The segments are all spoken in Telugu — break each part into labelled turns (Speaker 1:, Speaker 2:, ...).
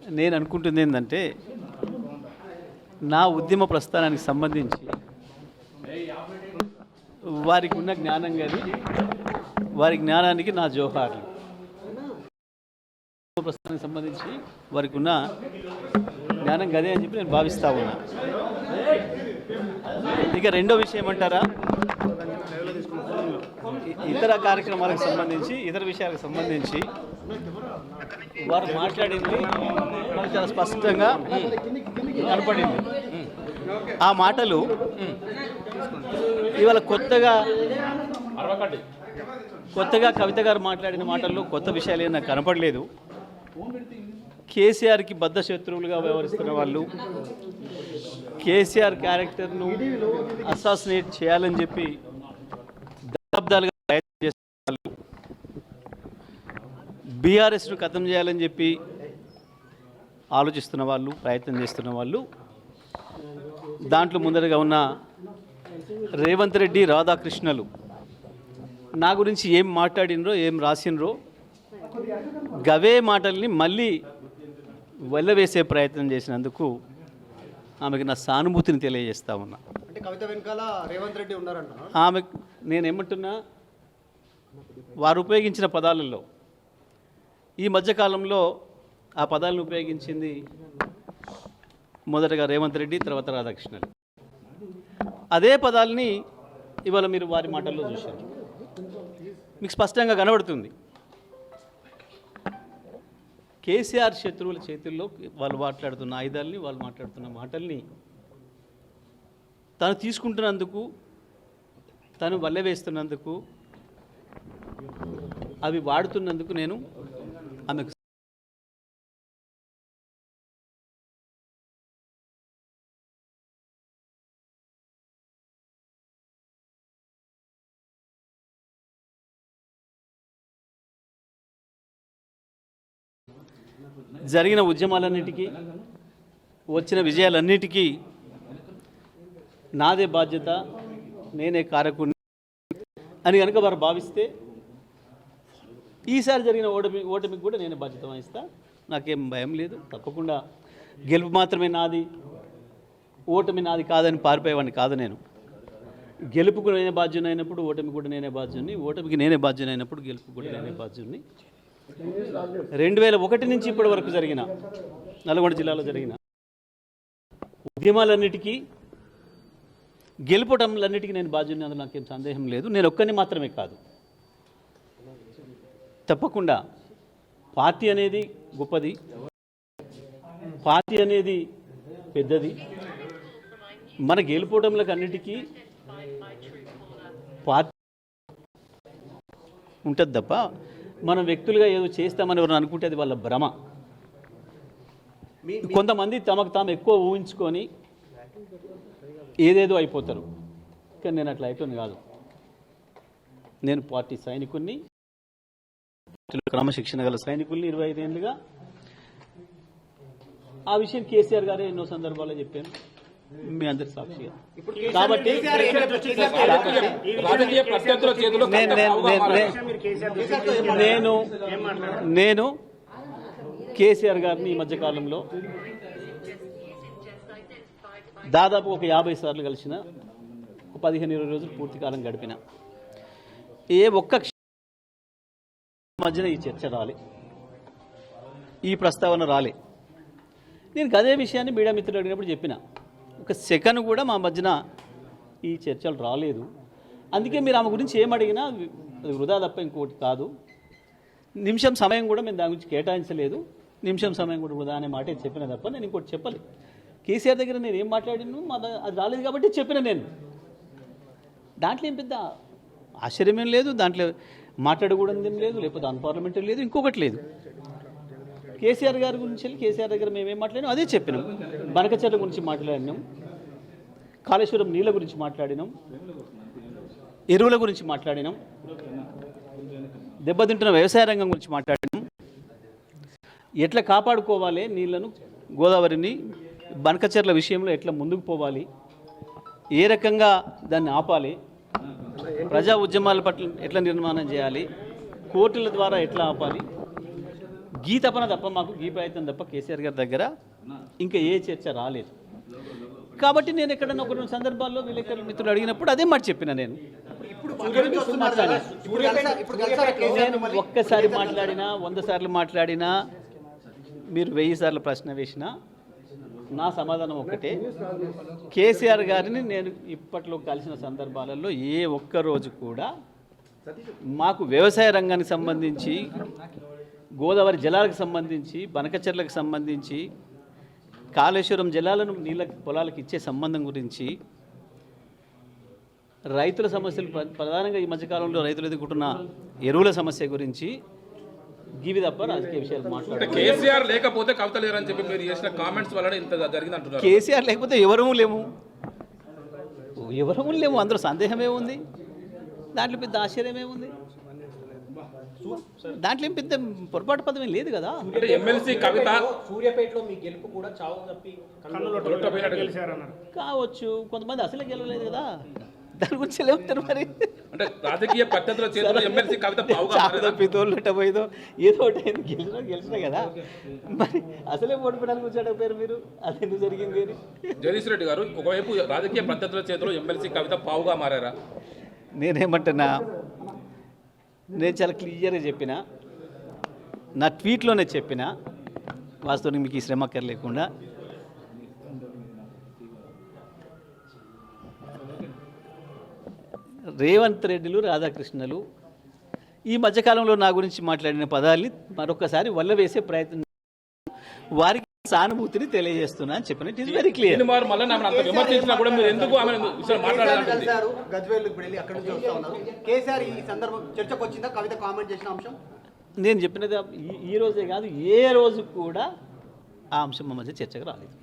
Speaker 1: నేను అనుకుంటుంది ఏంటంటే నా ఉద్యమ ప్రస్థానానికి సంబంధించి వారికి ఉన్న జ్ఞానం కానీ వారి జ్ఞానానికి నా జోహార్లు. ఉద్యమ ప్రస్థానానికి సంబంధించి వారికి ఉన్న జ్ఞానం గదే అని చెప్పి నేను భావిస్తా ఉన్నా. ఇక రెండో విషయం ఏమంటారా? ఇతర కార్యక్రమాలకు సంబంధించి ఇతర విషయాలకు సంబంధించి వారు మాట్లాడింది మనకు చాలా స్పష్టంగా కనపడింది. ఆ మాటలు ఇవాళ కొత్తగా కొత్తగా కవిత గారు మాట్లాడిన మాటల్లో కొత్త విషయాలు ఏమైనా నాకు కనపడలేదు. కేసీఆర్కి బద్ధ శత్రువులుగా వ్యవహరిస్తున్న వాళ్ళు కేసీఆర్ క్యారెక్టర్ను అసాసినేట్ చేయాలని చెప్పి దశాబ్దాలుగా ప్రయత్నం చేస్తున్న వాళ్ళు బీఆర్ఎస్ను ఖతం చేయాలని చెప్పి ఆలోచిస్తున్న వాళ్ళు ప్రయత్నం చేస్తున్న వాళ్ళు దాంట్లో ముందరగా ఉన్న రేవంత్ రెడ్డి రాధాకృష్ణలు నా గురించి ఏం మాట్లాడినరో ఏం రాసినరో గవే మాటల్ని మళ్ళీ వెళ్ళవేసే ప్రయత్నం చేసినందుకు ఆమెకు నా సానుభూతిని తెలియజేస్తా ఉన్నా.
Speaker 2: అంటే కవిత వెనకాల రేవంత్ రెడ్డి ఉన్నారంట
Speaker 1: ఆమె నేను ఏమంటున్నా వారు ఉపయోగించిన పదాలలో ఈ మధ్యకాలంలో ఆ పదాలను ఉపయోగించింది మొదటగా రేవంత్ రెడ్డి తర్వాత రాధాకృష్ణన్. అదే పదాలని ఇవాళ మీరు వారి మాటల్లో చూశారు. మీకు స్పష్టంగా కనబడుతుంది. కేసీఆర్ శత్రువుల చేతుల్లో వాళ్ళు మాట్లాడుతున్న ఆయుధాలని వాళ్ళు మాట్లాడుతున్న మాటల్ని తను తీసుకుంటున్నందుకు తను వల్లె వేస్తున్నందుకు అవి వాడుతున్నందుకు నేను ఆమెకు జరిగిన ఉద్యమాలన్నిటికీ వచ్చిన విజయాలన్నిటికీ నాదే బాధ్యత నేనే కారకుని అని కనుక వారు భావిస్తే ఈసారి జరిగిన ఓటమి ఓటమికి కూడా నేను బాధ్యత వహిస్తా. నాకేం భయం లేదు. తప్పకుండా గెలుపు మాత్రమే నాది. ఓటమి నాది కాదని పారిపోయేవాడిని కాదు నేను. గెలుపుకు నేనే బాధ్యునైనప్పుడు అయినప్పుడు ఓటమి కూడా నేనే బాధ్యుని. ఓటమికి నేనే బాధ్యునైనప్పుడు అయినప్పుడు గెలుపు కూడా నేనే బాధ్యుని. రెండు వేల ఒకటి నుంచి ఇప్పటి వరకు జరిగిన నల్గొండ జిల్లాలో జరిగిన ఉద్యమాలన్నిటికీ గెలుపటంలన్నిటికీ నేను బాధ్యుని అందులో నాకేం సందేహం లేదు. నేను ఒక్కరిని మాత్రమే కాదు. తప్పకుండా పార్టీ అనేది గొప్పది. పార్టీ అనేది పెద్దది. మన గెలుపోవటంలకు అన్నిటికీ పార్టీ ఉంటుంది తప్ప మనం వ్యక్తులుగా ఏదో చేస్తామని ఎవరు అనుకుంటే అది వాళ్ళ భ్రమ. కొంతమంది తమకు తాము ఎక్కువ ఊహించుకొని ఏదేదో అయిపోతారు. కానీ నేను అట్లా అయిపోయింది కాదు. నేను పార్టీ సైనికుడిని పార్టీలో క్రమశిక్షణ గల సైనికుల్ని ఇరవై ఐదేళ్ళుగా ఆ విషయం కేసీఆర్ గారే ఎన్నో సందర్భాల్లో చెప్పాను మీ అందరి సాక్షిగా. కాబట్టి నేను నేను- కేసీఆర్ గారిని ఈ మధ్యకాలంలో దాదాపు ఒక యాభై సార్లు కలిసిన ఒక పదిహేను ఇరవై రోజులు పూర్తి కాలం గడిపిన. ఏ ఒక్క మధ్యన ఈ చర్చ రాలే. ఈ ప్రస్తావన రాలే. నేను అదే విషయాన్ని మీడియా మిత్రులు అడిగినప్పుడు చెప్పిన. ఒక సెకండ్ కూడా మా మధ్యన ఈ చర్చలు రాలేదు. అందుకే మీరు ఆమె గురించి ఏం అడిగినా అది వృధా తప్ప ఇంకోటి కాదు. నిమిషం సమయం కూడా మేము దాని గురించి కేటాయించలేదు. నిమిషం సమయం కూడా వృధా అనే మాట చెప్పిన తప్ప నేను ఇంకోటి చెప్పలేదు కేసీఆర్ దగ్గర నేను ఏం మాట్లాడిను మా అది రాలేదు కాబట్టి చెప్పిన నేను. దాంట్లో ఏం పెద్ద ఆశ్చర్యమేం లేదు దాంట్లో మాట్లాడకూడదు ఏం లేదు లేకపోతే అన్పార్లమెంటరీ లేదు ఇంకొకటి లేదు. కేసీఆర్ గారి గురించి వెళ్ళి కేసీఆర్ దగ్గర మేమేం మాట్లాడినాం? అదే చెప్పినాం. బనకచర్ల గురించి మాట్లాడినాం. కాళేశ్వరం నీళ్ళ గురించి మాట్లాడినాం. ఎరువుల గురించి మాట్లాడినాం. దెబ్బతింటున్న వ్యవసాయ రంగం గురించి మాట్లాడినాం. ఎట్లా కాపాడుకోవాలి నీళ్ళను? గోదావరిని బనకచెర్ల విషయంలో ఎట్లా ముందుకు పోవాలి? ఏ రకంగా దాన్ని ఆపాలి? ప్రజా ఉద్యమాల పట్ల ఎట్లా నిర్మాణం చేయాలి? కోర్టుల ద్వారా ఎట్లా ఆపాలి? గీ తపన తప్ప మాకు గీ ప్రయత్నం తప్ప కేసీఆర్ గారి దగ్గర ఇంకా ఏ చర్చ రాలేదు. కాబట్టి నేను ఎక్కడన్నా ఒక రెండు సందర్భాల్లో విలేకరుల మిత్రులు అడిగినప్పుడు అదే మాట చెప్పిన నేను. నేను? ఒక్కసారి మాట్లాడినా వంద సార్లు మాట్లాడినా మీరు వెయ్యి సార్లు ప్రశ్న వేసినా నా సమాధానం ఒకటే కేసీఆర్ గారిని నేను ఇప్పట్లో కలిసిన సందర్భాలలో ఏ ఒక్క రోజు కూడా మాకు వ్యవసాయ రంగానికి సంబంధించి గోదావరి జలాలకు సంబంధించి బనకచెర్లకు సంబంధించి కాళేశ్వరం జలాలను నీళ్ళ పొలాలకు ఇచ్చే సంబంధం గురించి రైతుల సమస్యలు ప్ర- ప్రధానంగా ఈ మధ్యకాలంలో రైతులు ఎదుర్కొంటున్న ఎరువుల సమస్య గురించి గివి తప్ప రాజకీయ విషయాలు మాట్లాడారు.
Speaker 3: కేసీఆర్ లేకపోతే కవిత లేరని చెప్పి మీరు చేసిన కామెంట్స్ వలన ఇంత జరిగింది అంటున్నారు
Speaker 1: కేసీఆర్ లేకపోతే ఎవరము లేము? ఎవరము లేము? అందులో సందేహమే ఉంది దాంట్లో పెద్ద ఆశ్చర్యమే ఉంది దాంట్లో ఏం పెద్ద పొరపాటు పదం ఏం లేదు కదా?
Speaker 3: ఎమ్మెల్సీ కవిత
Speaker 4: సూర్యాపేటలో మీ గెలుపు కూడా చావు తప్పి
Speaker 1: కావచ్చు. కొంతమంది అసలే గెలవలేదు కదా? దాని గురించి ఉంటారు మరి?
Speaker 3: అంటే రాజకీయ పద్ధతుల చేతిలో ఎమ్మెల్సీ కవిత పావుగా
Speaker 1: చాలా? పితోళ్ళట పోయిందో? ఏదో ఒకటి అయింది. గెలిచినా గెలిచినా కదా. మరి అసలే ఓడిపోవడానికి వచ్చాడు పేరు మీరు? అది ఎందుకు జరిగింది అని?
Speaker 3: జగదీష్ రెడ్డి గారు ఒకవైపు రాజకీయ పద్ధతుల చేతిలో ఎమ్మెల్సీ కవిత పావుగా మారారా?
Speaker 1: నేనేమంటున్నా? నేను చాలా క్లియర్గా చెప్పిన. నా ట్వీట్లోనే చెప్పిన. వాస్తవానికి మీకు ఈ శ్రమ లేకుండా రేవంత్ రెడ్డిలు రాధాకృష్ణలు ఈ మధ్యకాలంలో నా గురించి మాట్లాడిన పదాల్ని మరొకసారి వల్లవేసే ప్రయత్నం వారికి సానుభూతిని తెలియజేస్తున్నా అని చెప్పిన ఇట్ ఈస్ వెరీ క్లియర్
Speaker 3: దీని వారు మళ్ళీ ఆమెను అంత విమర్శించినా కూడా మీరు ఎందుకు ఆమె విషయం
Speaker 2: కేసీఆర్
Speaker 3: మాట్లాడాలంటుంది
Speaker 2: కలిసారు గజ్వేల్ ఇప్పుడు వెళ్ళి అక్కడి నుంచి వస్తా ఉన్నారు. కేసీఆర్ ఈ సందర్భం చర్చకు వచ్చిందా? కవిత కామెంట్ చేసిన అంశం?
Speaker 1: నేను చెప్పినది ఈ- రోజే కాదు ఏ రోజు కూడా ఆ అంశం మా మధ్య చర్చకు రాలేదు.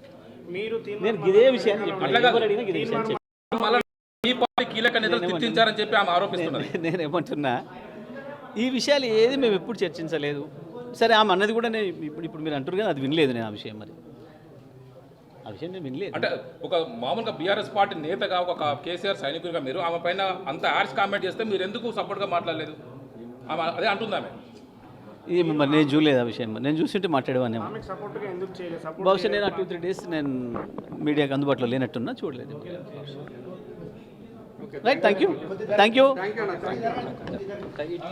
Speaker 4: మీరు
Speaker 1: నేను ఇదే విషయాన్ని చెప్పాను అడిగినా ఇదే విషయాన్ని చెప్పాను
Speaker 3: మళ్ళీ ఈ పార్టీ కీలక నేతలు తిట్టించారని చెప్పి ఆమె ఆరోపిస్తున్నది.
Speaker 1: నేనేమంటున్నా? ఈ విషయాలు ఏది మేము ఎప్పుడు చర్చించలేదు. సరే ఆమె అన్నది కూడా నేను ఇప్పుడు ఇప్పుడు మీరు అంటారు కానీ అది వినలేదు నేను ఆ విషయం మరి. ఆ విషయం నేను వినలేదు.
Speaker 3: అంటే ఒక మామూలుగా బీఆర్ఎస్ పార్టీ నేతగా ఒక కేసీఆర్ సైనికుడిగా మీరు ఆమె పైన అంత యాడ్స్ కామెంట్ చేస్తే మీరు ఎందుకు సపోర్ట్గా మాట్లాడలేదు? ఆమె అదే అంటుంది ఆమె?
Speaker 1: ఈ మరి నేను చూడలేదు ఆ విషయం మరి. నేను చూసింటే
Speaker 4: సపోర్ట్
Speaker 1: బహుశా నేను ఆ టూ త్రీ డేస్ నేను మీడియాకి అందుబాటులో లేనట్టున్నా చూడలేదు. Right, Thank you. Thank you.